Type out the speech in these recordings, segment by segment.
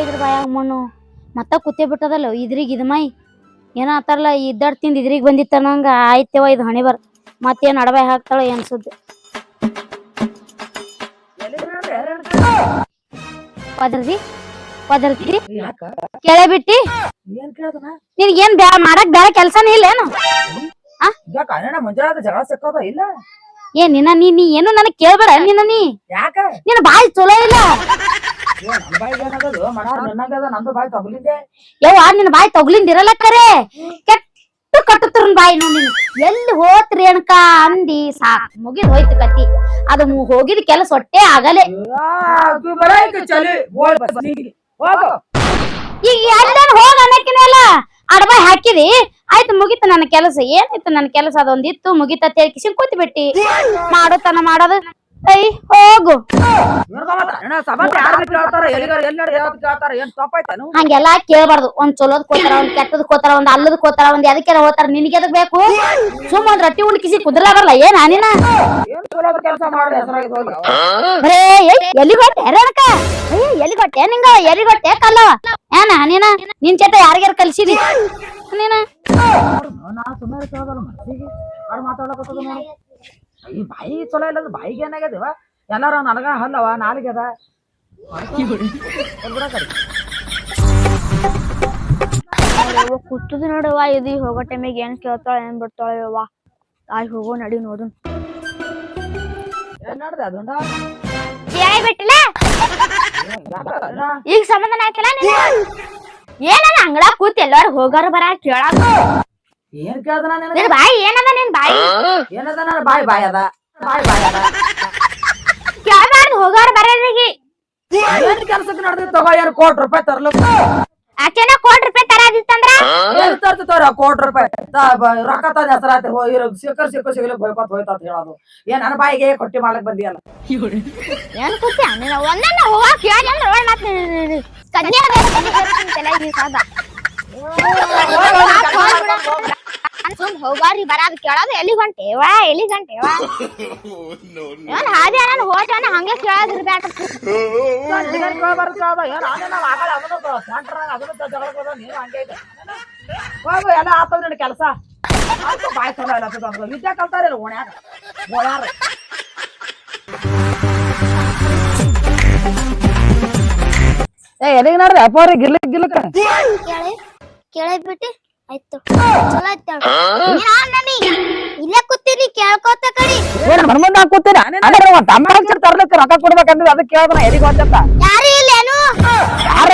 ಇದ್ರ ಬಾಯಾಗ ಮಣ್ಣು ಮತ್ತ ಕುತ್ತೆ ಬಿಟ್ಟದಲ್ಲ ಇದ್ರಿಗೆ ಇದು ಮೈ. ಏನೋ ಆತಾರಲ್ಲ ಇದ್ದಾಡ್ ತಿಂದ ಇದ್ರಿಗೆ ಬಂದಿತ್ತ ನಂಗ ಆಯ್ತೇವ ಇದು ಹಣೆ ಬರ್. ಮತ್ತೇನ್ ಅಡಬಾಯ್ ಹಾಕ್ತಾಳ ಏನ್ ಸುದ್ದಿ? ಪದರ್ದಿ ಪದರ್ತಿ ಯಾಕ ಕೇಳೇ ಬಿಟ್ಟಿ ನಿನ್ಗೇನ್ ಬ್ಯಾ ಮಾಡಕ್ ಬೇರೆ ಕೆಲ್ಸನೇ ಇಲ್ಲ ಏನು? ಏ ನಿನ್ನ ನೀ ನೀ ಏನು ನನಗ್ ಕೇಳ್ಬೇಡ ನಿನ್ನ ನೀ? ನಿನ್ನ ಬಾಯಿ ಚಲೋ ಇಲ್ಲ. ಏ, ನನ್ ಬಾಯಿ ತಗೊಲಿದ್ದೆ. ಯವ್ವ ನಿನ್ನ ಬಾಯಿ ತಗ್ಲಿಂದಿರಲ್ಲ ಕರೆ? ಕೆಟ್ಟು ಕಟ್ಟುತ್ತಿರನ್ ಬಾಯಿ ನೋಡಿ ಎಲ್ಲಿ ಹೋತ್ರಿ ಅನ್ಕ ಅಂದಿ? ಸಾಕ್ ಮುಗಿದ್ ಹೋಯ್ತು ಕತಿ. ಅದು ಹೋಗಿದ್ ಕೆಲಸ ಹೊಟ್ಟೆ ಆಗಲೆ. ಈಗ ಎಲ್ಲಾನು ಹೋಗ ಅನ್ನಕ್ಕಿನಲ್ಲ ಅಡಬಾಯ್ ಹಾಕಿದಿ? ಆಯ್ತು ಮುಗಿತು ನನ್ನ ಕೆಲಸ. ಏನಿತ್ತು ನನ್ನ ಕೆಲಸ? ಅದೊಂದಿತ್ತು ಮುಗಿತ ತೇಳ್ಕಿಸಿ ಕೂತಿ ಬಿಟ್ಟಿ ಮಾಡೋತನ ಮಾಡೋದು. ಐ ಹೋಗು. ಹಂಗೆಲ್ಲಾ ಕೇಳ್ಬಾರ್ದು. ಒಂದ್ ಚಲೋದ್ ಕೋತಾರ ಒಂದ್ ಕೆಟ್ಟದ್ ಕೋತಾರ ಒಂದ್ ಅಲ್ಲದ ಕೋತಾರ ಒಂದ್ ಎದಕ್ಕೆಲ್ಲ ಹೋತಾರ ನಿನಗೆ ಎದಕ್ ಬೇಕು? ಸುಮ್ಮ ಒಂದ್ ರೊಟ್ಟಿ ಉಂಡ್ ಕಿಸಿ ಕುದ್ರಲಾಗಲ್ಲ ಏನ್ ನೀನ? ಏನ್ ಚಲೋ ಕೆಲಸ ಮಾಡಿ ಹೆಸರಾಗಿ ಹೋಗಿ? ಬರೇ ಎಲ್ಲಿಗೆ ಹೊಟ್ಟೆ ನಿಂಗ ಎಲ್ಲಿಗೆ ಹೊಟ್ಟೆ ಕಲ್ಲವ ಏನ ನೀನ? ಯಾರಿಗಾರ ಕಲ್ಸಿದಿ? ನೀನ? ಈ ಬಾಯಿ ಚಲೋ ಇಲ್ಲ ಬಾಯಿಗೆ ಏನಾಗ್ಯದವ ಎಲ್ಲಾರ ನನಗ ಹಲ್ಲವ ನಾಲಿಗೆ ಅದ. ಬಿಡ ಕಡೆ ಕುತ್ತದ ನೋಡವ್ವ ಇದು ಹೋಗೋ ಟೈಮಿಗೆ ಏನ್ ಕೇಳ್ತಾಳ ಏನ್ ಬಿಡ್ತಾಳ ಯವ್ವ ಆಯ್ ಹೋಗೋ ನಡಿ ನೋಡು ಏನ್ ನಡ್ದೆ ಅದುಂಡ ಬಿಟ್ಟಿಲ್ಲ ಈಗ ಸಂಬಂಧನ ಹಾಕಿಲ್ಲ ಏನದ ಅಂಗಡ ಕೂತ್ ಎಲ್ಲಾರು ಹೋಗಾರ ಬರ ಕೇಳಾಕ. ಏನ್ ಕೇಳ್ದ ನಿನಗೆ ನಿನ್ ಬಾಯಿ ಏನದ ನಿನ್ ಬಾಯಿ ಏನದ ನನ್ನ ಬಾಯಿ ಬಾಯಿ ಅದ ಬಾಯಿ ಬಾಯಿ ಅದ ಕೇಳಬಾರ್ದು ಹೋಗಾರ ಬರೋರಿಗೆ ಏನ್ ಕೆಲ್ಸಕ್ಕೆ ನಡೆದಿ ತಗೋ ಏನ್ ಕೋಟಿ ರೂಪಾಯಿ ತರ್ಲು ಆಕೆನ ಕೋಟಿ ರೂಪಾಯಿ ತರದಿತ್ತಂದ್ರ ಏನ್ ತರ್ತಿತ್ತವ್ರ ಕೋಟಿ ರೂಪಾಯಿ ರೊಕ್ಕ ತಂದ ಹೆಸರ ಹೋ ಇರೋ ಸಿಕ್ಕರ್ ಸಿಕ್ಕ ಸಿಗಲಿ ಭಯಪತ್ ಹೋಯ್ತ ಅಂತ ಹೇಳೋದು ಏನ್ ನನ್ನ ಬಾಯಿಗೆ ಕೊಟ್ಟಿ ಮಾಡ್ಲಕ್ ಬಂದಿಯಲ್ಲ ಏನ್ ಕೂತಿ ನೀನ ಒಂದನ್ನ ಹೋಗಾಕ ಕೇಳಿ ಅಂದ್ರೆ ಒಳ್ಳೆ ಮಾತು ಕನ್ಯಾ ತಲೆಗೆ ಸಾದ ಸುಮ್ ಹೋಗಾರಿ ಬರಾದ ಕೇಳೋದು ಎಲ್ಲಿ ಹೊಂಟೇವ ಎಲ್ಲಿ ಗಂಟೇವ ಏನ್ ಹಾದಿ ನಾನು ಹೋಗ್ತಾನ ಹಂಗೆ ಕೇಳೋದ್ರ ಬ್ಯಾಟ ಹೋಗು ಎಲ್ಲ ಆತದ ನಿನ್ ಕೆಲಸ ಬಾಯಿ ಚಲೋ ಇಲ್ಲ ಅಂತಂದ್ರು. ವಿದ್ಯಾ ಕಲ್ತಾರ ಓಣ್ಯಾಗ ಓಣಾರ ಏ ಎಲ್ಲಿಗೆ ನೋಡ್ರಿ ಅಪ್ಪಾರಿ ಗಿರ್ಲಿಕ್ ಗಿರ್ಲಿಕ್. ಕೇಳಿ ಕೇಳಿ ಬಿಟ್ಟಿ. ಆಯ್ತು. ಚಲೋ ಆಯ್ತು ಇಲ್ಲೇ ಕೂತೀನಿ ಕೇಳ್ಕೋತ ಕಡಿ ಏನ್ ಮನ್ ಮುಂದೆ ಹಾಕೋತೀರ ತಮ್ಮ ಹಚ್ಚಿರ್ ತರ್ಲಿಕ್ಕೆ ರೊಕ್ಕ ಕೊಡ್ಬೇಕಂದ್ರೆ ಅದಕ್ಕೆ ಕೇಳ್ದನ ಎಲ್ಲಿಗೆ ಹೋಗ್ತಂತ ಯಾರು ಇಲ್ಲೇನು ಯಾರ?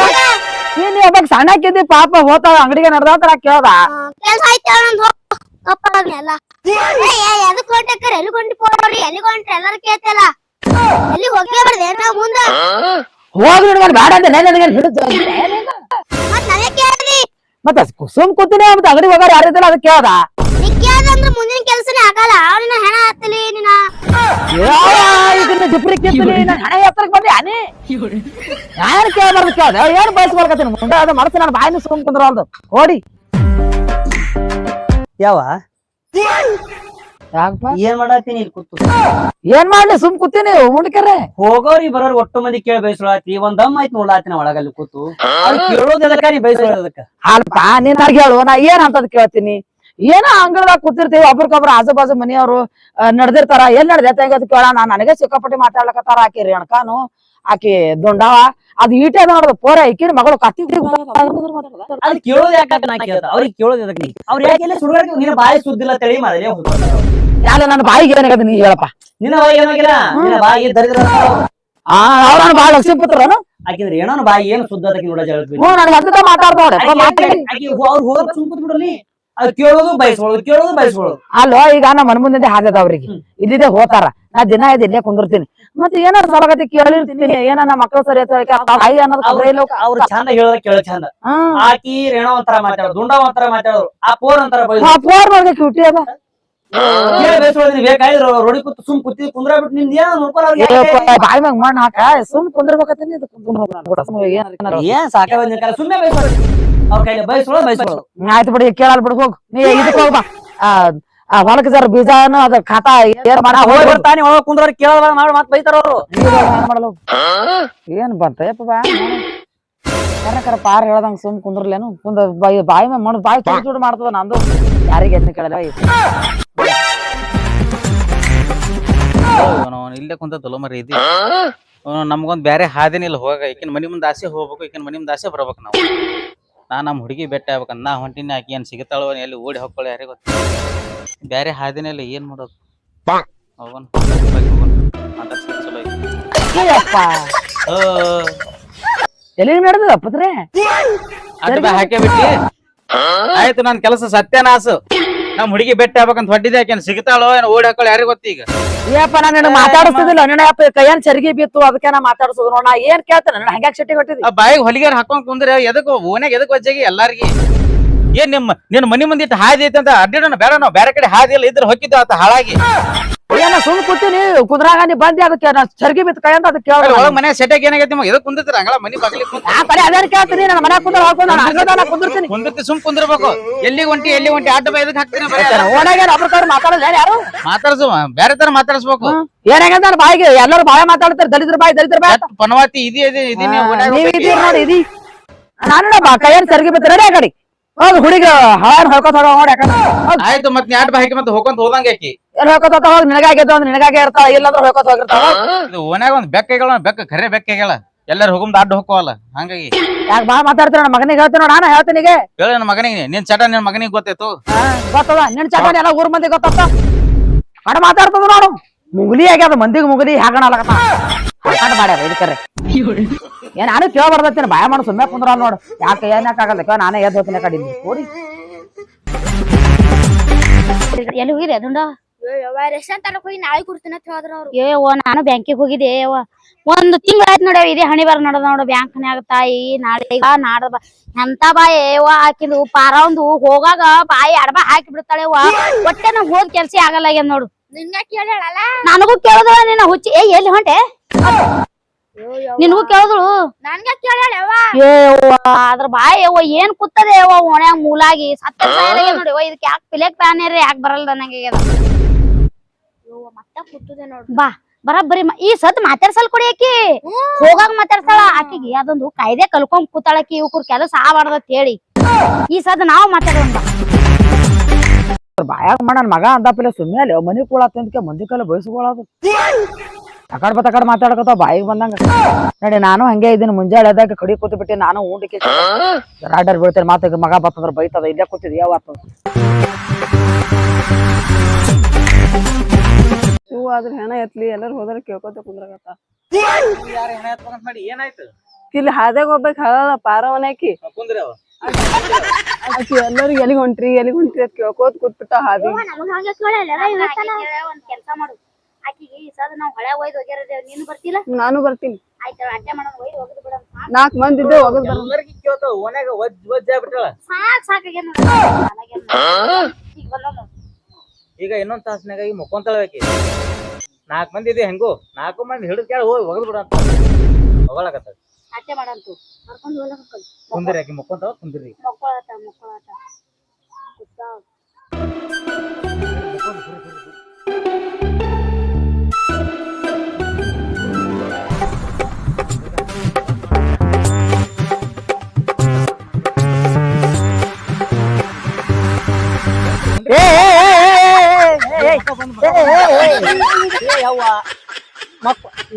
ನೀನ್ ಒಬ್ಬಕ್ ಸಣ್ಣಕ್ಕಿದ್ದಿ ಪಾಪ ಹೋತಾವ ಅಂಗಡಿಗೆ ನಡ್ದಾತ ನಾ ಕೇಳ್ದ. ಕೆಲ್ಸ ಆಯ್ತು ನಂದು ಕಪ್ಪಾಗ್ನೆಲ್ಲ ಎದಕ್ ಹೊಂಟಕ್ಕರ ಎಲ್ಲಿ ಕೊಂಡಿ ಹೋಗ್ರಿ ಎಲ್ಲಿ ಹೊಂಟ್ರಿ? ಎಲ್ಲಾರು ಕೇಳ್ತಲ್ಲ. ಎಲ್ಲಿ ಹೋಗೇ ಬರ್ದೆ ನಾವ್ ಮುಂದ? ಹೋಗಿ ಹಿಡ್ಕೊಂಡು ಬೇಡ ಅಂತ. ನನಗೆ ಹಿಡಿದು ಮತ್ ನನಗೆ ಕೇಳ್ರಿ ಮತ್ತೆ ಸುಮ್ ಕೂತೀನಿ ಮತ್ತೆ ಅಂಗಡಿ ಹೋಗಾರ ಯಾರಿದ್ದಲ್ಲ ಅದಕ್ಕೆ ಕೇಳ್ದ? ನೀ ಕೇಳ್ದಂದ್ರ ಮುಂದಿನ ಕೆಲ್ಸನೇ ಆಗಲ್ಲ ಅವ್ನಿನ ಹೆಣ ಹತ್ತಲಿ ನಿನ್ನ ಇದನ್ನ ಡಿಪ್ರಿ ಕಿತ್ತಲಿ ನಾನು ಹಣೆ ಎತ್ತರಕ್ಕೆ ಬಂದೆ ಅನಿ ಯಾರು ಕೇಳಬಾರ್ದು ಕೇಳ್ದೆ? ಏನ್ ಬಯಸ್ಕೊಳ್ಕತ್ತೀನಿ? ಮುಂದೆ ಅದು ಮನಸ್ಸು ನಾನು ಬಾಯಿನ ಸುಮ್ ಕುಂದ್ರ ಅಲ್ದು ಓಡಿ. ಯಾವ ಯಾಕಪ್ಪ? ಏನ್ ಮಾಡತ್ತೀನಿ ಇಲ್ಲಿ ಕೂತು? ಏನ್ ಮಾಡ್ಲಿ ಸುಮ್ ಕೂತೀನಿ ಮುಂಡ್ಕರೆ ಹೋಗೋರಿ ಬರೋರ್ ಒಟ್ಟು ಮಂದಿ ಕೇಳಿ ಬಯಸ್ಕೊಳತಿ ಒಂದ್ ದಮ್ ಆಯ್ತು ನೋಡ್ಲಾತಿನ ಒಳಗಲ್ಲಿ ಕೂತು. ಅವ್ರು ಕೇಳೋದಕ್ಕ ನೀ ಬಯಸ್ಕೊಳ್ಳೋದಕ್ಕ ಅಲ್ಪ ನೀನ್ ನನಗೆ ಹೇಳು ನಾ ಏನ್ ಅಂತದ್ ಕೇಳ್ತೀನಿ. ಏನೋ ಅಂಗಳದಾಗ ಕೂತಿರ್ತೀವಿ ಒಬ್ರಿಗೊಬ್ರು ಆಜು ಬಾಜು ಮನೆಯವರು ನಡೆದಿರ್ತಾರ. ಏನ್ ನಡೆದೈತೆ ಅಂತ ಕೇಳ ನಾ ನನಗೆ ಸಿಕ್ಕಾಪಟ್ಟಿ ಮಾತಾಡ್ಲಕತ್ತಾರ ಆಕಿ ಅಣಕಾನು ಆಕಿ ದೊಂಡವ. ಅದ್ ಈಟೆ ನೋಡ್ದು ಪೋರ ಈಕಿನ ಮಗಳು ಕತ್ತಿ ಅದ್ ಕೇಳೋದ್ ಯಾಕಂತ ನಾ ಕೇಳ್ದ ಅವ್ರಿಗೆ ಕೇಳೋದ್ ಎದಕ್ ನೀ. ಅವ್ರ ಯಾಕೆ ಸುಡುಗಾಡಿಗೆ ಬಾಯಿ ಸುದ್ದಿಲ್ಲ ತಳಿ ಮೊದಲೇ ಹೋಗ್ತಾರೆ ಯಾಲ ನನ್ನ ಬಾಯಿಗೆ ಏನಾಗದ ನೀ ಹೇಳಪ್ಪ? ನಿನ್ನ ಬಾಯಿ ಏನಾಗಿಲ್ಲ ನಿನ್ನ ಬಾಯಿ ದರಿದ್ರ ಆ ಅವ್ರನ್ನ ಬಾಳ ಲಕ್ಷ್ಮಿ ಹಾಕಿದ್ರೆ ಆಕಿದ್ರೆ ಏನೋ ಬಾಯಿ ಏನು ಸುದ್ದ ಅದಕ್ಕೆ ನೋಡ ಜಗಳ ಹ್ಞೂ ನನಗೆ ಅಂತ ಮಾತಾಡ್ತಾವ್ರೆ ಅವ್ರು ಹೋಗೋದ್ ಸುಮ್ ಕೂತ್ ಬಿಡ್ರಿ ಅದ್ ಕೇಳೋದು ಬಯಸ್ಕೊಳ್ಳೋದು ಕೇಳೋದು ಬಯಸ್ಕೊಳ್ಳೋದು. ಅಲ್ಲೋ ಈಗ ನಮ್ಮ ಮನ ಮುಂದೆ ಹಾದದ ಅವ್ರಿಗೆ. ಇಲ್ಲಿದೆ ಹೋತಾರ. ನಾ ದಿನ ಇದೆ ಇಲ್ಲೇ ಕುಂದಿರ್ತೀನಿ. ಮತ್ತೆ ಏನಾರ ಸಲಗತಿ ಕೇಳಿರ್ತೀನಿ. ಏನ ನಮ್ಮ ಮಕ್ಕಳು ಸರಿ ಅಂತ ಹೇಳಿ ತಾಯಿ ಅನ್ನೋದು. ಅವ್ರು ಚಂದ ಹೇಳೋದ ಕೇಳ ಚಂದ. ಆಕಿ ರೇಣೋ ಒಂಥರ ಮಾತಾಡೋದು ದುಂಡ ಒಂಥರ ಮಾತಾಡೋರು ಆ ಪೋರ್ ಒಂಥರ ಪೋರ್ ನೋಡ್ಗೆ ಕ್ಯೂಟಿ ಅದ. ಬೇಕಾದ್ರೆ ರೋಡಿ ಕೂತು ಸುಮ್ ಕೂತಿ ಕುಂದ್ರ ಬಿಟ್ಟು ನಿಂದ ಏನೋ ನೋಡ್ಕೊಳ್ಳೋ ಅವ್ರಿಗೆ ಏ, ಬಾಯಿ ಮ್ಯಾಗ ಮಣ್ಣು ಹಾಕ ಸುಮ್ ಕುಂದಿರ್ಬೇಕತ್ತೀನಿ ಇದು ಕುಂದ್ರ ಏನ್ ಸಾಕಾಗ ಸುಮ್ಮನೆ ಬಯಸ್ಕೊಳ್ಳೋದು ಅವ್ರ ಕೈಲಿ ಬಯಸ್ಕೊಳ್ಳೋದು ಬಯಸ್ಕೊಳ್ಳೋದು ಆಯ್ತು ಬಿಡಿ ಕೇಳಲ್ ಬಿಡು ಹೋಗ್. ನೀ ಇದಕ್ಕೆ ಹೋಗ್ಬಾ ಆ, ಆ ಹೊಲಕ್ಕೆ ಜರ ಬೀಜನು ಅದ ಖಾತಾ ಏನ್ ಮಾಡ ಹೋಗಿ ಬರ್ತಾನೆ ಒಳಗ್ ಕುಂದ್ರ ಕೇಳೋದ ಮಾಡಿ ಮತ್ ಬೈತಾರ ಅವ್ರು. ಏನ್ ಮಾಡಲು ಏನ್ ಬಂತ ಯಪ್ಪ ಬಾ. ಕರ ಪಾರ್ ಹೇಳ್ದಂಗ ಸುಮ್ ಕುಂದ್ರಲೇನು ಕುಂದ ಬಾಯಿ ಬಾಯಿ ಮ್ಯಾಗ ಮಣ್ಣು ಬಾಯಿ ಚೂಡ್ ಚೂಡ್ ಮಾಡ್ತದ ನಂದು. ಯಾರಿಗೆ ಎದ್ನ ಕೇಳಲ್ಲ ಇಲ್ಲೇ ಕುಂತ ಮರಿ ಇದೆ ನಮ್ಗೊಂದ್ ಬ್ಯಾರೆ ಹಾದಿನ ಇಲ್ಲ ಹೋಗ ಈಕಿನ ಮನಿ ಮುಂದೆ ಆಸೆ ಹೋಗ್ಬೇಕು ಈಕಿನ ಮನಿ ಮುಂದೆ ಆಸೆ ಬರ್ಬೇಕು ನಾವು. ನಾ ನಮ್ಮ ಹುಡುಗಿ ಬೆಟ್ಟ ಆಗ್ಬೇಕಂತ ನಾ ಹೊಂಟಿನ ಆಕಿ ಏನ್ ಸಿಗತಾಳೋ ಎಲ್ಲಿ ಓಡಿ ಹೋಗ್ಕೊಳ್ಳಿ ಯಾರಿಗೆ ಗೊತ್ತ ಬ್ಯಾರೆ ಹಾದಿನ ಇಲ್ಲ ಏನ್ ಮಾಡೋದು? ಹೋಗೋಣ ಚಲೋ ಎಲ್ಲಿ ನಡೆದ ಪತ್ರೆ? ಅಡ್ಡ ಬಾ ಹಾಕೇ ಬಿಟ್ಟಿ? ಆಯ್ತು ನನ್ ಕೆಲಸ ಸತ್ಯನಾಸು ನಮ್ ಹುಡುಗಿ ಬೆಟ್ಟ ಆಗ್ಬೇಕಂತ ಹೊಡ್ಡಿದೆ ಯಾಕೆ ಸಿಗತಾಳೋ ಏನ್ ಓಡಿ ಹಾಕೊಳ್ಳಿ ಯಾರಿಗೆ ಗೊತ್ತ ಈಗ? ಏಪ್ಪ ನಾನು ನಿನ್ನ ಮಾತಾಡಿಸ್ತಿದಿಲ್ಲ ನಿನ್ನ ಕೈಯನ್ ಚರ್ಗಿ ಬಿತ್ತು ಅದಕ್ಕೆ ನಾ ಮಾತಾಡ್ಸೋದು. ನೋಡ ನಾ ಏನ್ ಕೇಳ್ತಾನೆ? ನನ್ನ ಹಂಗ್ಯಾಕ್ ಶೆಟ್ಟಿ ಕೊಟ್ಟಿದಿ ಆ ಬಾಯಿಗೆ ಹೊಲಿಗೆ ಹಾಕೊಂಡ್ ಕುಂದ್ರೆ ಎದಕ್ ಓನ್ಯಾಗ ಎದಕ್ ವಜ್ಜಾಗಿ ಎಲ್ಲಾರ್ಗಿ? ಏನ್ ನಿಮ್ಮ ನಿನ್ ಮನಿ ಮುಂದಿಟ್ಟು ಹಾದಿ ಐತೆ ಅಂತ ಅಡ್ಡಿಡೋಣ ಬೇಡ ನಾವು ಬೇರೆ ಕಡೆ ಹಾದಿ ಇಲ್ಲ ಇದ್ರೆ ಹೊಕ್ಕಿದ್ದು ಆತ ಹಾಳಾಗಿ. ಏನ ಸುಮ್ ಕೂತೀನಿ ಕುದ್ರಾಗ ನೀ ಬಂದಿ ಅದಕ್ಕೆ ನಾ ಚರ್ಗಿ ಬಿತ್ತು ಕೈ ಅಂತ ಅದಕ್ಕೆ ಕೇಳ ಒಳಗ್ ಮನೆ ಸೆಟ್ಯಾಗ ಏನಾಗೈತಿ ಮಗ ಎದಕ್ ಕುಂದಿರ್ತೀರ ಮನಿ ಬಾಗಿಲಿ ಆ ಕಡೆ ಅದೇನ್ ಕೇಳ್ತೀನಿ ನನ್ನ ಮನೆ ಕುಂದ್ರ ಹಾಕೊಂಡು ಕುಂದಿರ್ತೀನಿ. ಕುಂದಿರ್ತಿ ಸುಮ್ ಕುಂದಿರ್ಬೇಕು. ಎಲ್ಲಿ ಒಂಟಿ ಎಲ್ಲಿ ಒಂಟಿ ಅಡ್ಡ ಬೈ ಎದಕ್ ಹಾಕ್ತೀನಿ ಓಣಾಗ ಒಬ್ರ ಕಡೆ ಮಾತಾಡಲ್ಲ ಯಾರು ಮಾತಾಡ್ಸು ಬೇರೆ ತರ ಮಾತಾಡ್ಸ್ಬೇಕು. ಏನಾಗ ನಾನು ಬಾಯಿಗೆ? ಎಲ್ಲರೂ ಬಾಯ ಮಾತಾಡ್ತಾರೆ ದಲಿತರ ಬಾಯಿ ದಲಿತರ ಬಾಯಿ ಪನವಾತಿ ಇದಿ ಇದಿ ಇದಿ ನೀವು ಹೋಗ್ಬೇಕು. ಇದೀರ್ ನೋಡಿ ಇದಿ ನಾನು ಬಾ ಕೈಯನ್ ಚರ್ಗಿ ಬಿತ್ತು ರೆಡಿ ಆ ಕಡೆ ಹೋಗ್ ಹುಡುಗ ಹಾಳ್ ಹೇಳ್ಕೊತ ಹೋಗ ನೋಡಿ ಯಾಕಂದ್ರೆ. ಹೋಗ್ ಆಯ್ತು ಮತ್ ನ್ಯಾಟ್ ಬಾಕಿ ಹಾಕಿ ಮತ್ತೆ ಹೋಗಂತ ಹೋದಂಗ ಆಕಿ. ಏನ್ ಹೇಳ್ಕೊತ ಹೋಗ ನಿನಗಾಗಿದ್ದು ಅಂದ್ರೆ ನಿನಗಾಗೆ ಇರ್ತಾ ಇಲ್ಲಾಂದ್ರೆ ಹೇಳ್ಕೊತ ಹೋಗಿರ್ತಾವ ಇದು ಓನ್ಯಾಗ ಒಂದ್ ಬೆಕ್ಕೆಗಳ ಬೆಕ್ಕ ಖರೆ ಬೆಕ್ಕಗಳ ಎಲ್ಲಾರು ಹೋಗಂದ್ ಅಡ್ಡ ಹೋಗೋವಲ್ಲ ಹಂಗಾಗಿ. ಯಾಕೆ ಬಾ ಮಾತಾಡ್ತೀರ ನನ್ನ ಮಗನಿಗೆ ಹೇಳ್ತೀನಿ ನೋಡ್ ನಾನು ಹೇಳ್ತೀನಿ ಈಗ ಹೇಳ ನನ್ನ ಮಗನಿಗೆ ನಿನ್ ಚಟ ನಿನ್ ಮಗನಿಗೆ ಗೊತ್ತೈತು. ಗೊತ್ತದ. ನಿನ್ ಚಟ ಎಲ್ಲ ಊರ್ ಮಂದಿ ಗೊತ್ತ ಹಣ ಮಾತಾಡ್ತದ ನೋಡು. ಮುಗುಲಿ ಆಗ್ಯಾದ ಮಂದಿಗೆ ಮುಗುಲಿ ಹಾಗಣಲಕತ್ತ ಹಾಗಾಟ ಮಾಡ್ಯಾರ ಇದಕ್ಕರೆ ಏನ್ ನಾನು ಕೇಳಬಾರ್ದತ್ತೀನಿ ಬಾಯ ಮಾಡು ಸುಮ್ಮನೆ ಕುಂದ್ರ ನೋಡು. ಯಾಕೆ ಏನ್ ಯಾಕೆ ಆಗಲ್ಲ? ಕೇಳ ನಾನೇ ಎದ್ದು ಹೋಗ್ತೀನಿ ಕಡಿ ಕಡೆ ಎಲ್ಲಿ ಹೋಗಿರಿ ಅದುಂಡ? ರೇಷನ್ ತರಕ್ ಹೋಗಿ ನಾಳೆ ಕೊಡ್ತೀನಿ ಅಂತ ಹೇಳಿದ್ರ ಅವ್ರು. ಏ ಅವ್ವ ನಾನು ಬ್ಯಾಂಕಿಗೆ ಹೋಗಿದ್ದೆ. ಅವ್ವ ಒಂದು ತಿಂಗಳ ಆಯ್ತು ನೋಡಿ ಇದೇ ಹಣಿ ಬರ ನೋಡ ನೋಡು. ಬ್ಯಾಂಕ್ನ್ಯಾಗ ತಾಯಿ ನಾಳೆ ಬಾ ನಾಡ ಬಾ ಎಂತ ಬಾಯಿ ಅವ್ವ ಆಕಿದು ಪಾರ ಒಂದು ಹೋಗಾಗ ಬಾಯಿ ಅಡಬ ಹಾಕಿ ಬಿಡ್ತಾಳೆ ಅವ್ವ ಒಟ್ಟೆ ನಂಗೆ ಹೋದ್ ಕೆಲ್ಸ ಆಗಲ್ಲ ಆಗ್ಯದ ನೋಡು. ನಿನ್ನ ಕೇಳಲ್ಲ ನನಗೂ ಕೇಳ್ದೆ ನಿನ್ನ ಹುಚ್ಚಿ. ಏ ಎಲ್ಲಿ ಹೊಂಟೆ? ನಿನಗೂ ಯವ್ವ. ಅವ್ವ ಅದ್ರ ಬಾಯ್ ಏನ್ ಕೂತದೆ ಅವ್ವ ಓಣ್ಯಾಗ ಮೂಲಾಗಿ? ಸತ್ತ ನೋಡಿ ಇದಕ್ಕೆ ಯಾಕೆ ಪಿಲೆಕ್ ಯಾಕೆ ಬರಲ್ಲ ನಂಗೆ ಯವ್ವ ಮತ್ತ ಕೂತದೆ ನೋಡು. ಬಾ ಬರಬ್ಬರಿ ಮ- ಈ ಸತ್ ಮಾತಾಡ್ಸಲ್ ಕೊಡಿ ಆಕಿ. ಹೋಗಾಗ ಮಾತಾಡ್ತಾಳ ಆಕಿಗೆ ಅದೊಂದು ಕಾಯ್ದೆ ಕಲ್ಕೊಂಡ್ ಕೂತಾಳಕಿ ಇವ್ಕರ್ ಕೆಲಸ ಅಂತ ಹೇಳಿ. ಈ ಸದ್ ನಾವ್ ಮಾತಾಡೋಣ ಬಾ. ಬಾಯಾಗ ಮಾಡ ಮಗ ಮಗ ಅಂದಪ್ಪಿಲ್ಲ ಸುಮ್ಮನೆ ಮನಿ ಕೂಡ ಮಂದಿ ಕಲ್ಲ ಬಯಸ್ಕೊಳ್ಳೋದು ತಕಡ್ ಬತಕಡ್ ಮಾತಾಡ್ಕೊತಾವ ಬಾಯಿಗೆ ಬಂದಂಗ. ನೋಡಿ ನಾನು ಹಂಗೆ ಇದ್ದೀನಿ. ಮುಂಜಾಳೆ ಎದ್ದಾಗ ಕಡಿ ಕೂತು ಬಿಟ್ಟು ನಾನು ಊಟಕ್ಕೆ ರಾಡರ್ ಬೀಳ್ತೇನೆ. ಮಾತಾಗ ಮಗ ಬತ್ತಂದ್ರ ಬೈತದ. ಇಲ್ಲೇ ಕೂತಿದ್ ಯಾವ ಇವು ಆದ್ರೆ ಹೆಣ ಎತ್ಲಿ ಎಲ್ಲರೂ ಹೋದ್ರೆ ಕೇಳ್ಕೊತ ಕುಂದ್ರಾಗತ್ತ ಮಾಡಿ ಏನಾಯ್ತು ಇಲ್ಲಿ ಹಾದ್ಯಾಗ ಹೋಗ್ಬೇಕು ಹೇಳಲ್ಲ ಪಾರವನಾಕಿ ಆಕಿ. ಎಲ್ಲರೂ ಎಲ್ಲಿಗೆ ಹೊಂಟ್ರಿ ಎಲ್ಲಿ ಹೊಂಟ್ರಿ ಅಂತ ಕೇಳ್ಕೋತ ಕೂತ್ಬಿಟ್ಟ ಹಾದಿ. ಕೆಲಸ ಹಂಗ ಕೇಳಲ್ಲ ಒಂದ್ ಕೆಲ್ಸ ಮಾಡು. ಆಕಿಗೆ ಈ ಸಲ ನಾವು ಹೊಳೆ ಒಯ್ದು ಹೋಗ್ಯಾರ ನೀನು ಬರ್ತಿಲ್ಲ ನಾನು ಬರ್ತೀನಿ. ಆಯ್ತು ಅಟ್ಟೆ ಮಾಡೋಣ ಒಯ್ದು ಹೋಗದ್ ಬಿಡ ನಾಲ್ಕ್ ಮಂದಿ ಇದ್ದೆ ಹೋಗದ್ ಬರ ಎಲ್ಲರಿಗೂ ಕೇಳ್ತಾವ ಓನ್ಯಾಗ ವಜ್ ಒಜ್ಜ ಆಗ್ಬಿಟ್ಟಾಳ ಸಾಕ್ ಸಾಕಾಗ್ಯಾನ ಈಗ ಬಂದ ಈಗ ಇನ್ನೊಂದ್ ತಾಸ್ನಾಗ ಈಗ ಮುಕ್ಕೊಂತಾಳ ಆಕಿ ನಾಲ್ಕ್ ಮಂದಿ ಇದೆ ಹೆಂಗು ನಾಲ್ಕು ಮಂದಿ ಹಿಡಿದು ಕೇಳ ಹೋಗಿ ಒಗದು ಬಿಡ ಅಂತ. ಹೊಗಳಕತ್ತ ಅಟ್ಟೆ ಮಾಡಂತು ಕರ್ಕೊಂಡ್ ಹೋಗ್ಲಕ್ಕ ಕುಂದ್ರಿ ಆಕಿ ಮುಕ್ಕೊಂತಾವ ಕುಂದ್ರಿ. ಮಕ್ಕಳಾಟ ಮಕ್ಕಳಾಟ.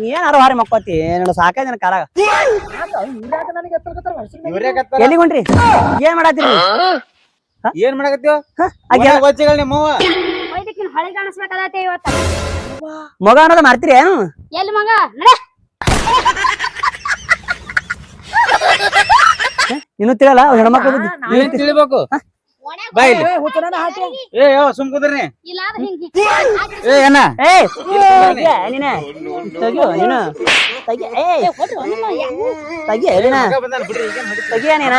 ಏನಾರ ಹಾರಿ ಮಕ್ಕೋತಿ ನೋಡ ನನ್ನ ಕಾಲಾಗ ಹೊಂಟ್ರಿ ಏನ್ ಮಾಡತ್ತೀರಿ ಏನ್ ಮಾಡಕತ್ತೀವ ನಿಮ್ಮವ್ವ ಮಗ ಅನ್ನೋದು ಮಾಡ್ತೀರಿ ಏನು ಎಲ್ಲಿ ಮಗ ನಡೆ ಇನ್ನು ತಿಳಲ್ಲ ಹೆಣ್ಮಕ್ಳು ತಿಳಿಬೇಕು ಬಾ ಇಲ್ಲಿ. ಏ ಯೋ ಸುಮ್ ಕುಂದ್ರಿ ಏ ಏನ ತೆಗಿಯ ನೀನೆ. ತೆಗಿಯೋ ನೀನು. ತೆಗಿ ಏಯ್ ತೆಗಿಯ ನೀನ? ತೆಗಿಯ ನೀನ.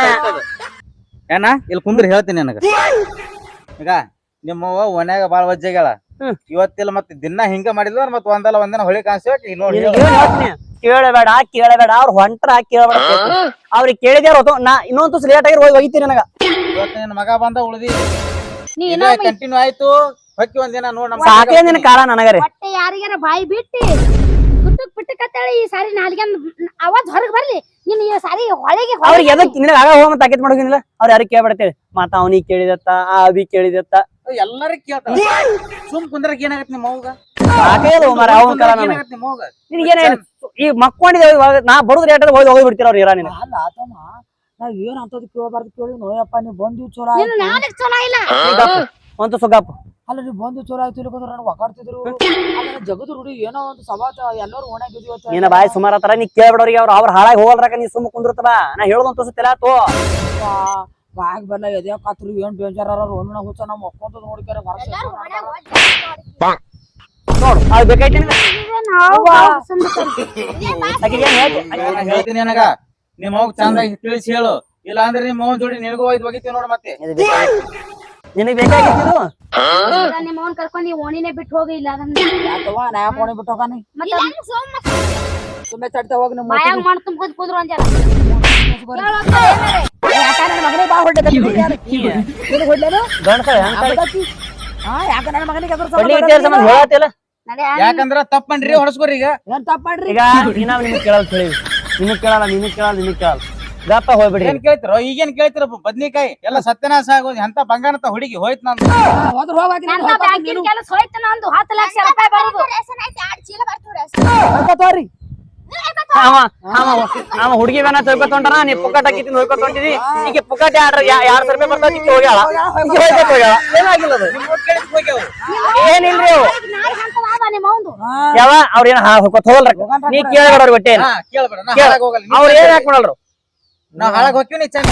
ಏನ ಇಲ್ಲಿ ಕುಂದ್ರಿ ಹೇಳ್ತೀನಿ ನನಗ. ಈಗ ನಿಮ್ಮ ಒನ್ಯಾಗ ಬಾಳ ವಜ್ಜೆಗಳ. ಇವತ್ತಿಲ್ಲ ಮತ್ತೆ ದಿನ ಹಿಂಗ ಮಾಡಿದ್ರ ಮತ್ತ ಒಂದಲ್ಲ ಒಂದಿನ ಹೊಳಿ ಕಾಣಿಸ್ಬೇಕು ನೋಡಿ ಕೇಳಬೇಡ ಕೇಳಬೇಡ ಅವ್ರ ಹೊಂಟ್ರ ಕೇಳಬೇಡ ಅವ್ರಿಗೆ ಕೇಳಿದ್ಯಾರ ನಾ ಇನ್ನೊಂದು ತುಸ್ ಲೇಟ್ ಆಗಿರ್ ಹೋಗಿ ಒಯ್ತೀನಿ ನನಗ. ಇವತ್ತು ಮಗ ಬಂದ ಉಳ್ದಿ. ನೀ ಕಂಟಿನ್ಯೂ ಆಯ್ತು. ಹೊಕ್ಕಿ ಒಂದಿನ ನೋಡ್ ನಮ್ಮ ಸಾಕೇ ನಿನ್ನ ಕಾಲ ನನಗರೆ. ಹೊಟ್ಟೆ ಯಾರಿಗಾರ ಬಾಯಿ ಬಿಟ್ಟಿ? ಸುಟ್ಟ ಪಿಟ್ಟಕ್ ಪಿಟ್ಟಕತ್ತೇಳಿ ಈ ಸಾರಿ ನಾಲ್ಗೆ ಅವಾಜ್ ಹೊರಗ್ ಬರ್ಲಿ. ನೀನ್ ಈ ಸಾರಿ ಹೊಳೆಗೆ ಅವ್ರಿಗೆ ಎದಕ್ ನಿನಗ ಆಗ ಹೋಗ ತಾಕೀತ್ ಮಾಡೋಗಿನಿಲ್ಲ ಅವ್ರ ಯಾರಿಗೆ ಕೇಳ್ಬಿಡ್ತೇಳಿ ಮತ್ತ ಅವನಿಗೆ ಕೇಳಿದತ್ತ ಆ ಅಭಿ ಕೇಳಿದತ್ತ. ಎಲ್ಲಾರು ಕೇಳ್ತಾರ ಸುಮ್ ಕುಂದ್ರಕ್ ಏನಾಗತ್ತೆ ನಿಮ್ಮ ಅವ್ಗ? ಸಾಕೇದು ಮಾರ ಅವನ ಕಲ ನಾನು ಈ ಮಕ್ಕೊಂಡಿದ್ದೇವೆ ಇವಾಗ ನಾ ಬಡುದ್ರ ಏಟದ ಹೋಗಿ ಹೋಗಿ ಬಿಡ್ತೀರ ಅವ್ರು ಇರ ನೀನು. ಅಲ್ಲ ಆತಮ್ಮ ಏನ್ ಅಂತದ್ ಕೇಳಬಾರ್ದು ಕೇಳಿ ನೋಯಪ್ಪ ನೀವ್ ನೀನು ಚಲೋ ಇಲ್ಲ. ಒಂದು ಸುಗಪ್ಪ ಅಲ್ಲ ನೀವ್ ಬಂದು ಚೋರ ಆಯ್ತು ಇಲ್ಲಕಂದ್ರ ನನಗ್ ಒಕಾಡ್ತಿದ್ರು ಜಗದ ರೂಢಿ ಏನೋ ಒಂದು ಸವಾತ ಎಲ್ಲರೂ ಓಣಾಗಿದೀವಿ ನಿನ್ನ ಬಾಯಿ ಸುಮಾರ ಹತ್ರ ನೀ ಕೇಳ್ಬಿಡೋರಿಗೆ ಅವ್ರು ಅವ್ರ ಹಾಳಾಗಿ ಹೋಗಲ್ರಾಕ ನೀ ಸುಮ್ಮ ಕುಂದಿರ್ತವ. ನಾ ಹೇಳೋದಂತ ತೋರಿಸ್ತಿಲ್ಲ ತೋ. ಬಾಗ್ ಬಲ್ಲ ಎದೆ ಕಾತ್ರು ಏನ್ ಬೇಜಾರ ಒಂದ್ ಹುಚ್ಚ ನಮ್ ಒಕ್ಕೊಂತ ನೋಡ್ಕ್ಯಾರ ವರ್ಷ ನೋಡು. ಅದು ಬೇಕಾಯ್ತು ನಿನಗ? ಹೇಳ್ತೀನಿ ನಿಮ್ಮ ಅವ್ಗ ಚಂದಾಗಿ ತಿಳಿಸಿ ಹೇಳು. ಇಲ್ಲ ಅಂದ್ರೆ ನಿಮ್ಮ ಜೋಡಿ ನಿನಗೂ ಹೋಯ್ತು ಹೋಗಿತ್ತೀವಿ ನೋಡು ಮತ್ತೆ. ನಿನಗೆ ಬೇಕಾಗಿತ್ತು. ನಿಮ್ಮ ಅವ್ನ್ ಕರ್ಕೊಂಡ್ ನೀವು ಓಣಿನೇ ಬಿಟ್ಟು ಹೋಗಿ ಇಲ್ಲ ಅದನ್ನ ಯಾಕವ್ವ? ನಾ ಯಾಕೆ ಓಣಿ ಬಿಟ್ಟು ಹೋಗಾನೆ ಮತ್ತ ಸುಮ್ಮನೆ ತಡ್ತಾ ಹೋಗಿ ನಮ್ಮ ಬಾಯಾಗ ಮಾಡಿ ತುಂಬ್ಕೊಂಡ್ ಕುಂದ್ರು ಅಂಜಾರ ಮಗನೇ ಬಾ ಹೊಡ್ಡೆ ಹೊಡ್ಲೇನು ಹೆಂಗ್. ಹಾ ಯಾಕ ನನ್ನ ಮಗನಿಗೆ ಸಂಬಂಧ ಹೇಳತ್ತಿಲ್ಲ ನಡೆ ಯಾಕಂದ್ರ ತಪ್ಪನ್ರಿ ಮಾಡ್ರಿ ಹೊಡಸ್ಕೊರಿ ಈಗ. ಏನ್ ತಪ್ಪ ಮಾಡ್ರಿ ಈಗ ಇನ್ನ ಕೇಳಲ್ ಕೇಳಲ್ಲ ನಿಮಗ್ ಕೇಳಲ್ಲ ನಿನಗ್ ಕೇಳಲ್ಲ ನಿನಗ್ ಕೇಳಲ್ಲ. ಗಪ್ಪ ಹೋಗ್ಬಿಡ್ರಿ. ಏನ್ ಕೇಳ್ತಿರೋ? ಈಗೇನ್ ಕೇಳ್ತಿರ? ಬದ್ನಿಕಾಯಿ ಎಲ್ಲ ಸತ್ಯನಾಶ ಆಗೋದು ಎಂತ ಬಂಗಾರತ ಹುಡುಗಿ ಹೋಯ್ತು ಹೋದ್ರ ಕೆಲಸ ಹೋಯ್ತು ನಂದು? ಹತ್ತು ಲಕ್ಷ ರೂಪಾಯಿ ಬರುದು ರೇಷನ್ ಐತಿ ಎರಡ್ ಚೀಲ ಬರ್ತೀವಿ ರೇಷನ್ ತೋರಿ. ಅವ ಹುಡುಗಿ ಬೇನ ತೊಯ್ಕೊತೊಂಟಾನ ನೀ ಪುಕ್ಕಟ್ ಹಾಕಿದ್ದೀನಿ ಹೋಯ್ಕೊತೊಂಟಿದಿ. ಈಗ ಪುಕ್ಕಟ್ ಯಾರ ಯಾರ್ ಸಾವಿರ ರೂಪಾಯಿ ಬರ್ತಾವ ಈಕಿ ಹೋಗ್ಯಾಳ. ಹೋಯ್ಕೊತ್ ಏನಾಗಿಲ್ಲ ಏನಿಲ್ರಿ ಅವು? ಯಾವ? ಅವ್ರ ಏನ ಹೋಗ್ಕೊತ ಹೋಗಲ್ರ. ನೀ ಕೇಳಬೇಡ ಅವ್ರ ಅವ್ರ ಏನ್ ಹಾಕ್ಬಿಡಲ್ರು ಮಾಡಲ್ರು? ನಾ ಹಾಳಾಗ ಹೋಗ್ತೀವಿ ನೀ ಚಂದ